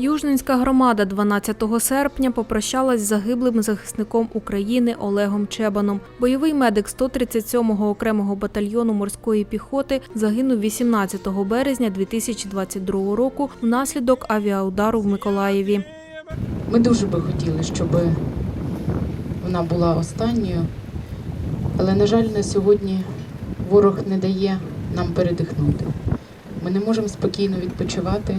Южненська громада 12 серпня попрощалась з загиблим захисником України Олегом Чебаном. Бойовий медик 137-го окремого батальйону морської піхоти загинув 18 березня 2022 року внаслідок авіаудару в Миколаєві. Ми дуже би хотіли, щоб вона була останньою, але, на жаль, на сьогодні ворог не дає нам передихнути. Ми не можемо спокійно відпочивати,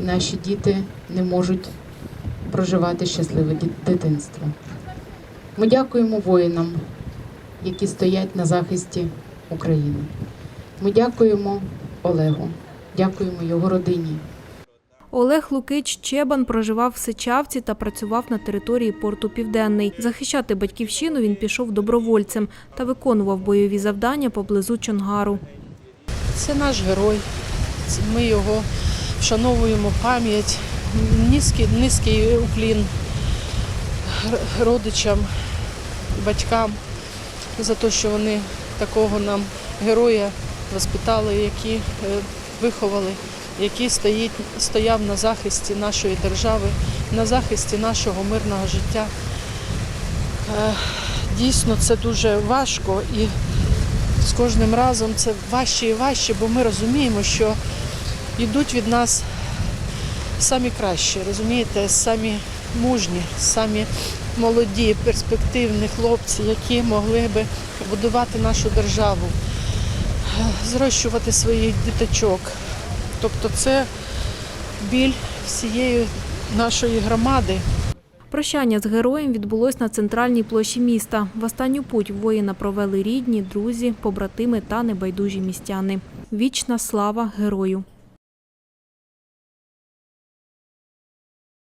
і наші діти не можуть проживати щасливе дитинство. Ми дякуємо воїнам, які стоять на захисті України. Ми дякуємо Олегу, дякуємо його родині. Олег Лукич Чебан проживав в Сичавці та працював на території порту Південний. Захищати батьківщину він пішов добровольцем та виконував бойові завдання поблизу Чонгару. Це наш герой. Це Ми його вшановуємо пам'ять. Низький, низький уклін родичам, батькам за те, що вони такого нам героя воспитали, які е, виховали, який стоїть, стояв на захисті нашої держави, на захисті нашого мирного життя. Е, Дійсно, це дуже важко і з кожним разом це важче і важче, бо ми розуміємо, що йдуть від нас самі кращі, розумієте, самі мужні, самі молоді, перспективні хлопці, які могли би будувати нашу державу, зрощувати своїх діточок. Тобто це біль всієї нашої громади. Прощання з героєм відбулось на центральній площі міста. В останню путь воїна провели рідні, друзі, побратими та небайдужі містяни. Вічна слава герою!